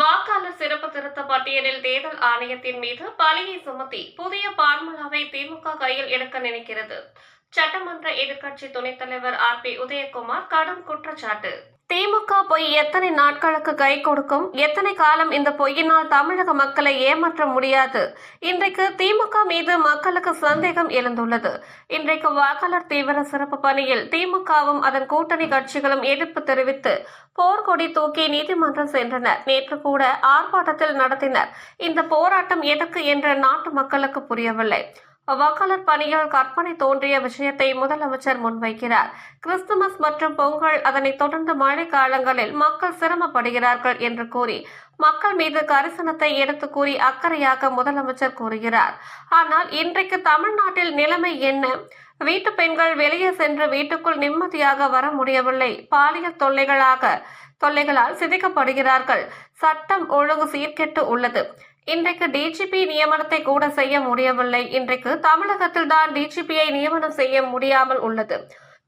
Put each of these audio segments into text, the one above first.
வாக்காளர் சிறப்பு திருத்த பட்டியலில் தேர்தல் ஆணையத்தின் மீது பழியை சுமத்தி புதிய பார்முலாவை திமுக கையில் எடுக்க நினைக்கிறது. சட்டமன்ற எதிர்க்கட்சி துணைத் தலைவர் ஆர் பி உதயகுமார் கடும் குற்றச்சாட்டு. திமுக பொய் எத்தனை நாட்களுக்கு கை கொடுக்கும்? எத்தனை காலம் இந்த பொய்யினால் தமிழக மக்களை ஏமாற்ற முடியாது? இன்றைக்கு திமுக மீது மக்களுக்கு சந்தேகம் எழுந்துள்ளது. இன்றைக்கு வாக்காளர் தீவிர சிறப்பு பணியில் திமுகவும் அதன் கூட்டணி கட்சிகளும் எதிர்ப்பு தெரிவித்து போர்க்கொடி தூக்கி நீதிமன்றம் சென்றனர். நேற்று கூட ஆர்ப்பாட்டத்தில் நடத்தினர். இந்த போராட்டம் எதற்கு என்ற நாட்டு மக்களுக்கு புரியவில்லை. வாக்காளர் பணியில் கற்பனை தோன்றிய விஷயத்தை முதலமைச்சர் முன்வைக்கிறார். கிறிஸ்துமஸ் மற்றும் பொங்கல் அதனைத் தொடர்ந்து மழை காலங்களில் மக்கள் சிரமப்படுகிறார்கள் என்று கூறி மக்கள் மீது கரிசனத்தை எடுத்து கூறி அக்கறையாக முதலமைச்சர் கூறுகிறார். ஆனால் இன்றைக்கு தமிழ்நாட்டில் நிலைமை என்ன? வீட்டு பெண்கள் வெளியே சென்று வீட்டுக்குள் நிம்மதியாக வர முடியவில்லை. பாலியல் தொல்லைகளாக தொல்லைகளால் சிதைக்கப்படுகிறார்கள். சட்டம் ஒழுங்கு சீர்கெட்டு உள்ளது. இன்றைக்கு டிஜிபி நியமனத்தை கூட செய்ய முடியவில்லை. இன்றைக்கு தமிழகத்தில் தான் டிஜிபியை நியமனம் செய்ய முடியாமல் உள்ளது.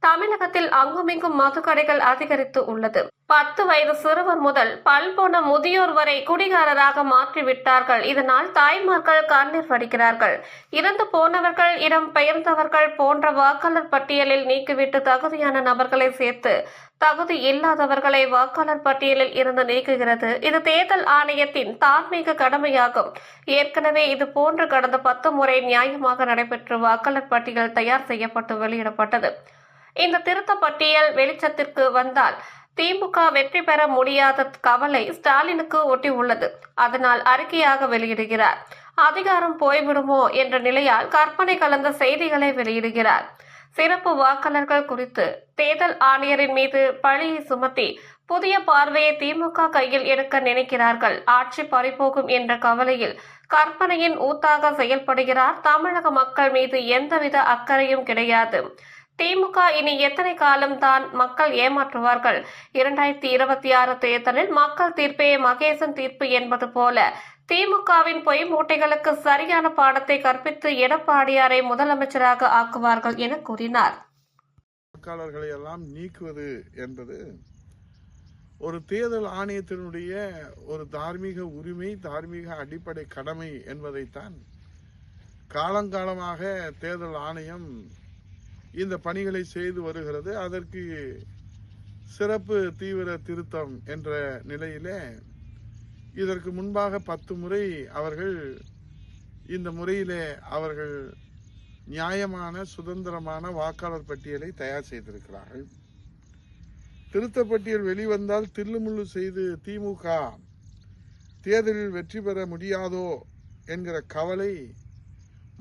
தமிழகத்தில் அங்குமிங்கும் மதுக்கடைகள் அதிகரித்து உள்ளது. பத்து வயது சிறுவர் முதல் பல் போன முதியோர் வரை குடிகாரராக மாற்றிவிட்டார்கள். இதனால் தாய்மார்கள் கண்ணீர் வடிக்கிறார்கள். இறந்து போனவர்கள் இடம் பெயர்ந்தவர்கள் போன்ற வாக்காளர் பட்டியலில் நீக்கிவிட்டு தகுதியான நபர்களை சேர்த்து தகுதி இல்லாதவர்களை வாக்காளர் பட்டியலில் இருந்து நீக்குகிறது. இது தேர்தல் ஆணையத்தின் தார்மீக கடமையாகும். ஏற்கனவே இது போன்று கடந்த பத்து முறை நியாயமாக நடைபெற்று வாக்காளர் பட்டியல் தயார் செய்யப்பட்டு வெளியிடப்பட்டது. இந்த திருத்த பட்டியல் வெளிச்சத்திற்கு வந்தால் திமுக வெற்றி பெற முடியாத கவலை ஸ்டாலினுக்கு ஒட்டி உள்ளது அதனால் அறிக்கையாக வெளியிடுகிறார். அதிகாரம் போய்விடுமோ என்ற நிலையால் கற்பனை கலந்த செய்திகளை வெளியிடுகிறார். சிறப்பு வாக்காளர்கள் குறித்து தேர்தல் ஆணையரின் மீது பழியை சுமத்தி புதிய பார்வையை திமுக கையில் எடுக்க நினைக்கிறார்கள். ஆட்சி பறிபோகும் என்ற கவலையில் கற்பனையின் ஊத்தாக செயல்படுகிறார் தமிழக மக்கள் மீது எந்தவித அக்கறையும் கிடையாது. திமுக இனி எத்தனை காலம் தான் மக்கள் ஏமாற்றுவார்கள்? இரண்டாயிரத்தி இருபத்தி ஆறு தேர்தலில் மக்கள் தீர்ப்பே மகேசன் தீர்ப்பு என்பது போல திமுகவின் பொய் மூட்டைகளுக்கு சரியான பாடத்தை கற்பித்து எடப்பாடியாரை முதலமைச்சராக ஆக்குவார்கள் என கூறினார். வாக்காளர்களை எல்லாம் நீக்குவது என்பது ஒரு தேர்தல் ஆணையத்தினுடைய ஒரு தார்மீக உரிமை தார்மீக அடிப்படை கடமை என்பதைத்தான் காலங்காலமாக தேர்தல் ஆணையம் இந்த பணிகளை செய்து வருகிறது. அதற்கு சிறப்பு தீவிர திருத்தம் என்ற நிலையிலே இதற்கு முன்பாக பத்து முறை அவர்கள் இந்த முறையிலே அவர்கள் நியாயமான சுதந்திரமான வாக்காளர் பட்டியலை தயார் செய்திருக்கிறார்கள். திருத்த பட்டியல் வெளிவந்தால் தில்லுமுள்ளு செய்து திமுக தேர்தலில் வெற்றி பெற முடியாதோ என்கிற கவலை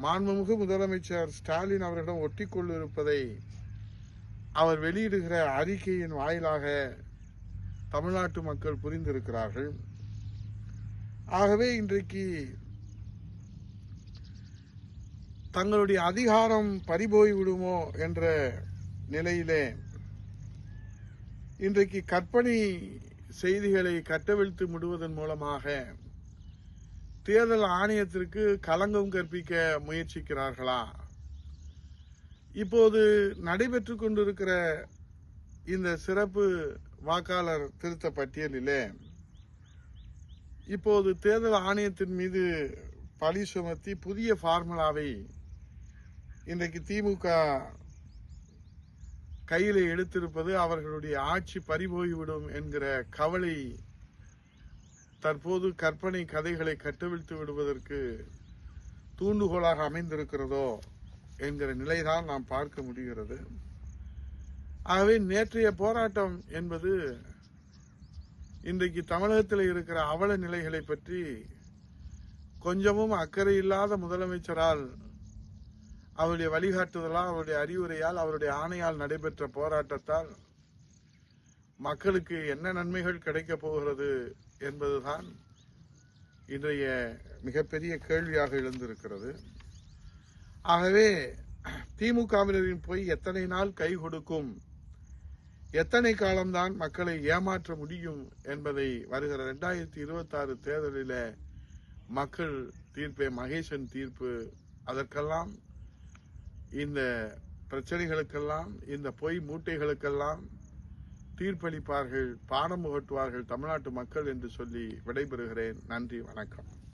மாண்புமிகு முதலமைச்சர் ஸ்டாலின் அவர்களிடம் ஒட்டி கொண்டிருப்பதை அவர் வெளியிடுகிற அறிக்கையின் வாயிலாக தமிழ்நாட்டு மக்கள் புரிந்திருக்கிறார்கள். ஆகவே இன்றைக்கு தங்களுடைய அதிகாரம் பறிபோய்விடுமோ என்ற நிலையிலே இன்றைக்கு கற்பனை செய்திகளை கட்டவிழ்த்து விடுவதன் மூலமாக தேர்தல் ஆணையத்திற்கு களங்கம் கற்பிக்க முயற்சிக்கிறார்களா? இப்போது நடைபெற்று கொண்டிருக்கிற இந்த சிறப்பு வாக்காளர் திருத்த பட்டியலிலே இப்போது தேர்தல் ஆணையத்தின் மீது பழி சுமத்தி புதிய ஃபார்முலாவை இன்றைக்கு திமுக கையில் எடுத்திருப்பது அவர்களுடைய ஆட்சி பறிபோய்விடும் என்கிற கவலை தற்போது கற்பனை கதைகளை கட்டவிழ்த்து விடுவதற்கு தூண்டுகோலாக அமைந்திருக்கிறதோ என்கிற நிலைதான் நாம் பார்க்க முடிகிறது. ஆகவே நேற்றைய போராட்டம் என்பது இன்றைக்கு தமிழகத்தில் இருக்கிற அவல நிலைகளை பற்றி கொஞ்சமும் அக்கறை இல்லாத முதலமைச்சரால் அவருடைய வழிகாட்டுதலால் அவருடைய அறிவுரையால் அவருடைய ஆணையால் நடைபெற்ற போராட்டத்தால் மக்களுக்கு என்ன நன்மைகள் கிடைக்கப் போகிறது என்பதுதான் இன்றைய மிகப்பெரிய கேள்வியாக எழுந்திருக்கிறது. ஆகவே திமுகவினரின் போய் எத்தனை நாள் கை கொடுக்கும்? எத்தனை காலம்தான் மக்களை ஏமாற்ற முடியும் என்பதை வருகிற ரெண்டாயிரத்தி இருபத்தி ஆறு தேர்தலில் மக்கள் தீர்ப்பே மகேசன் தீர்ப்பு. அதற்கெல்லாம் இந்த பிரச்சனைகளுக்கெல்லாம் இந்த பொய் மூட்டைகளுக்கெல்லாம் தீர்ப்பளிப்பார்கள் பாடம் புகட்டுவார்கள் தமிழ்நாட்டு மக்கள் என்று சொல்லி விடைபெறுகிறேன். நன்றி வணக்கம்.